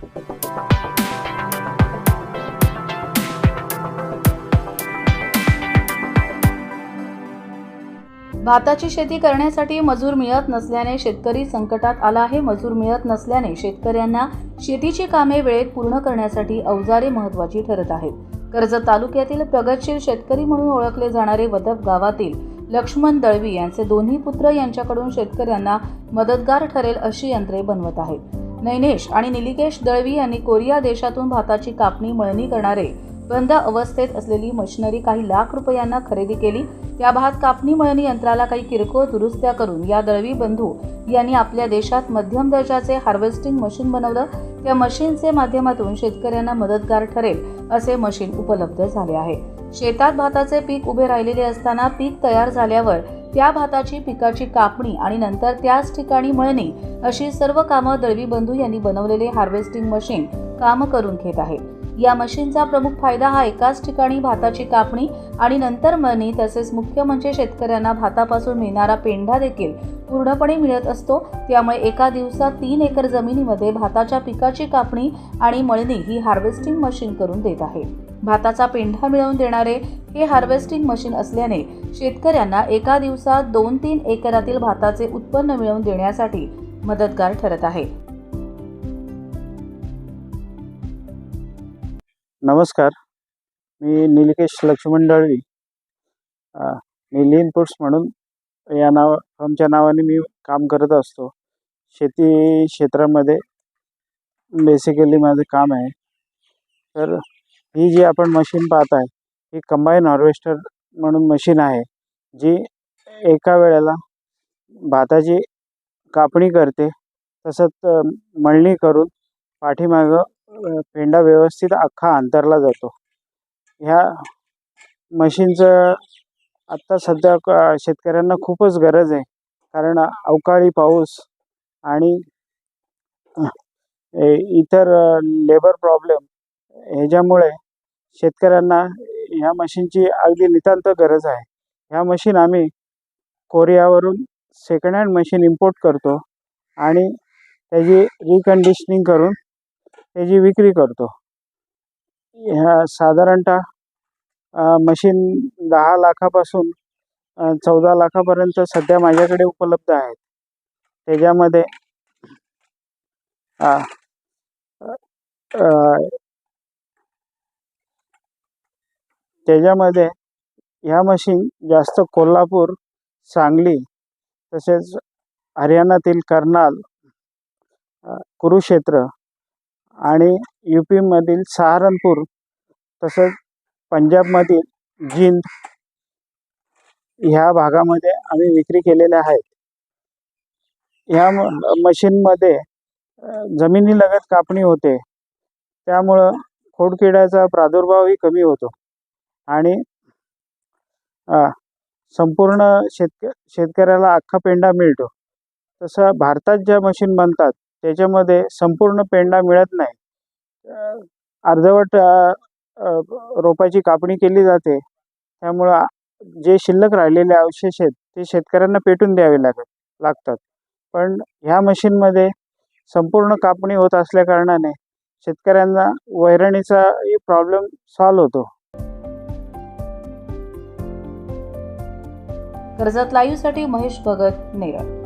भाताची शेती करण्यासाठी मजूर मिळत नसल्याने शेतकरी संकटात आला आहे. मजूर मिळत नसल्याने शेतकऱ्यांना शेतीची कामे वेळेत पूर्ण करण्यासाठी अवजारे महत्वाची ठरत आहेत. कर्जत तालुक्यातील प्रगतशील शेतकरी म्हणून ओळखले जाणारे वदप गावातील लक्ष्मण दळवी यांचे दोन्ही पुत्र यांच्याकडून शेतकऱ्यांना मदतगार ठरेल अशी यंत्रे बनवत आहेत. नैनेश आणि निलिकेश दळवी यांनी कोरिया देशातून भाताची कापणी मळणी करणारे बंद अवस्थेत असलेली मशिनरी काही लाख रुपयांना खरेदी केली. या भात कापणी मळणी यंत्राला काही किरकोळ दुरुस्त्या करून या दळवी बंधू यांनी आपल्या देशात मध्यम दर्जाचे हार्वेस्टिंग मशीन बनवलं. त्या मशीनचे माध्यमातून शेतकऱ्यांना मदतगार ठरेल असे मशीन उपलब्ध झाले आहे. शेतात भाताचे पीक उभे राहिलेले असताना पीक तयार झाल्यावर त्या भाताची पिकाची कापणी आणि नंतर त्याच ठिकाणी मळणी अशी सर्व कामं दळवी बंधू यांनी बनवलेले हार्वेस्टिंग मशीन काम करून घेत आहे. या मशीनचा प्रमुख फायदा हा एकाच ठिकाणी भाताची कापणी आणि नंतर मळणी तसेच मुख्य म्हणजे शेतकऱ्यांना भातापासून मिळणारा पेंढा देखील पूर्णपणे मिळत असतो. त्यामुळे एका दिवसात तीन एकर जमिनीमध्ये भाताच्या पिकाची कापणी आणि मळणी ही हार्वेस्टिंग मशीन करून देत आहे. भाताचा पेंढा मिळवून देणारे हे हार्वेस्टिंग मशीन असल्याने शेतकऱ्यांना एका दिवसात दोन तीन एकरातील भाताचे उत्पन्न मिळवून देण्यासाठी मदतगार ठरत आहे. नमस्कार. मी निलकेश लक्ष्मण दळवी अ, निली इनपुट्स म्हणून या नाव फर्मच्या नावाने मी काम करत असतो. शेती क्षेत्रामध्ये बेसिकली माझं काम आहे. तर ही जी आपण मशीन पाहत आहे ही कंबाईन हार्वेस्टर म्हणून मशीन आहे जी एका वेळेला भाताची कापणी करते तसंच मळणी करून पाठीमागं पेंडा व्यवस्थित अख्खा अंतरला जातो. ह्या मशीनचं आत्ता सध्या शेतकऱ्यांना खूपच गरज आहे. कारण अवकाळी पाऊस आणि इतर लेबर प्रॉब्लेम ह्याच्यामुळे शेतकऱ्यांना ह्या मशीनची अगदी नितांत गरज आहे. ह्या मशीन आम्ही कोरियावरून सेकंड हँड मशीन इम्पोर्ट करतो आणि त्याची रिकंडिशनिंग करून त्याची विक्री करतो ह्या साधारणतः मशीन दहा लाखापासून चौदा लाखापर्यंत सध्या माझ्याकडे उपलब्ध आहेत. त्याच्यामध्ये त्याच्यामध्ये ह्या मशीन जास्त कोल्हापूर सांगली तसेच हरियाणातील कर्नाल कुरुक्षेत्र आणि यू पीमधील सहारनपूर तसंच पंजाबमधील जिंद ह्या भागामध्ये आम्ही विक्री केलेल्या आहेत. ह्या मशीनमध्ये जमिनीलगत कापणी होते. त्यामुळं खोडकिड्याचा प्रादुर्भावही कमी होतो. आणि संपूर्ण शेतक शेतकऱ्याला अख्खा पेंडा मिळतो. तसं भारतात ज्या मशीन बनतात त्याच्यामध्ये संपूर्ण पेंडा मिळत नाही. अर्धवट रोपाची कापणी केली जाते. त्यामुळं जे शिल्लक राहिलेले अवशेष आहेत ते शेतकऱ्यांना पेटून द्यावे लागत लागतात. पण ह्या मशीनमध्ये संपूर्ण कापणी होत असल्याकारणाने शेतकऱ्यांना वैरणीचा प्रॉब्लेम सॉल्व होतो. कर्जत लाईव्हसाठी महेश भगत नेरळ.